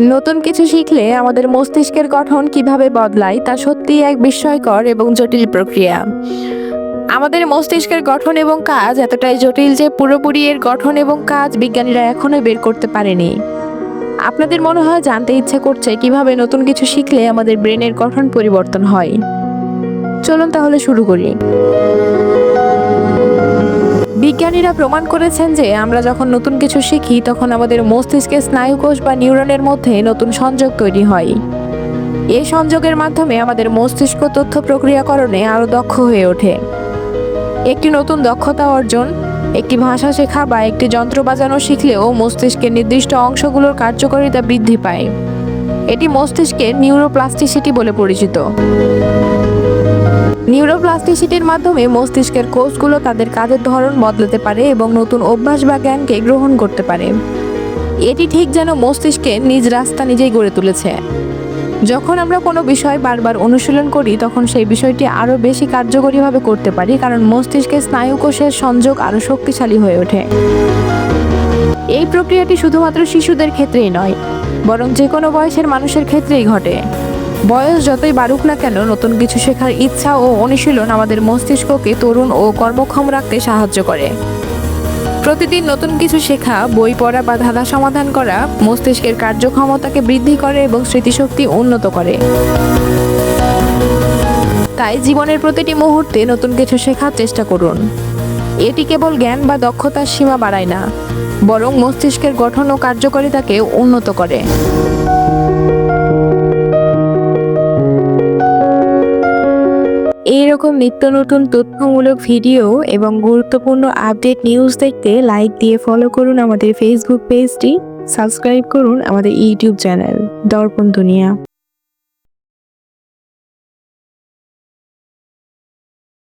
নতুন কিছু শিখলে আমাদের মস্তিষ্কের গঠন কীভাবে বদলায় তা সত্যিই এক বিস্ময়কর এবং জটিল প্রক্রিয়া। আমাদের মস্তিষ্কের গঠন এবং কাজ এতটাই জটিল যে পুরোপুরি এর গঠন এবং কাজ বিজ্ঞানীরা এখনও বের করতে পারেনি। আপনাদের মনে হয় জানতে ইচ্ছে করছে কীভাবে নতুন কিছু শিখলে আমাদের ব্রেনের গঠন পরিবর্তন হয়। চলুন তাহলে শুরু করি। বিজ্ঞানীরা প্রমাণ করেছেন যে আমরা যখন নতুন কিছু শিখি, তখন আমাদের মস্তিষ্কে স্নায়ুকোষ বা নিউরনের মধ্যে নতুন সংযোগ তৈরি হয়। এই সংযোগের মাধ্যমে আমাদের মস্তিষ্ক তথ্য প্রক্রিয়াকরণে আরও দক্ষ হয়ে ওঠে। একটি নতুন দক্ষতা অর্জন, একটি ভাষা শেখা বা একটি যন্ত্র বাজানো শিখলেও মস্তিষ্কের নির্দিষ্ট অংশগুলোর কার্যকারিতা বৃদ্ধি পায়। এটি মস্তিষ্কের নিউরোপ্লাস্টিসিটি বলে পরিচিত। নিউরোপ্লাস্টিসিটির মাধ্যমে মস্তিষ্কের কোষগুলো তাদের কাজের ধরন বদলাতে পারে এবং নতুন অভ্যাস বা জ্ঞানকে গ্রহণ করতে পারে। এটি ঠিক যেন মস্তিষ্কের নিজ রাস্তা নিজেই গড়ে তুলেছে। যখন আমরা কোনো বিষয় বারবার অনুশীলন করি, তখন সেই বিষয়টি আরও বেশি কার্যকরীভাবে করতে পারি, কারণ মস্তিষ্কের স্নায়ুকোষের সংযোগ আরও শক্তিশালী হয়ে ওঠে। এই প্রক্রিয়াটি শুধুমাত্র শিশুদের ক্ষেত্রেই নয়, বরং যে কোনো বয়সের মানুষের ক্ষেত্রেই ঘটে। বয়স যতই বাড়ুক না কেন, নতুন কিছু শেখার ইচ্ছা ও অনুশীলন আমাদের মস্তিষ্ককে তরুণ ও কর্মক্ষম রাখতে সাহায্য করে। প্রতিদিন নতুন কিছু শেখা, বই পড়া বা ধাঁধা সমাধান করা মস্তিষ্কের কার্যক্ষমতাকে বৃদ্ধি করে এবং স্মৃতিশক্তি উন্নত করে। তাই জীবনের প্রতিটি মুহূর্তে নতুন কিছু শেখার চেষ্টা করুন। এটি কেবল জ্ঞান বা দক্ষতার সীমা বাড়ায় না, বরং মস্তিষ্কের গঠন ও কার্যকারিতাকে উন্নত করে। এইরকম নিত্য নতুন তথ্যমূলক ভিডিও এবং গুরুত্বপূর্ণ আপডেট নিউজ দেখতে লাইক দিয়ে ফলো করুন আমাদের ফেসবুক পেজটি সাবস্ক্রাইব করুন আমাদের ইউটিউব চ্যানেল দর্পণ দুনিয়া।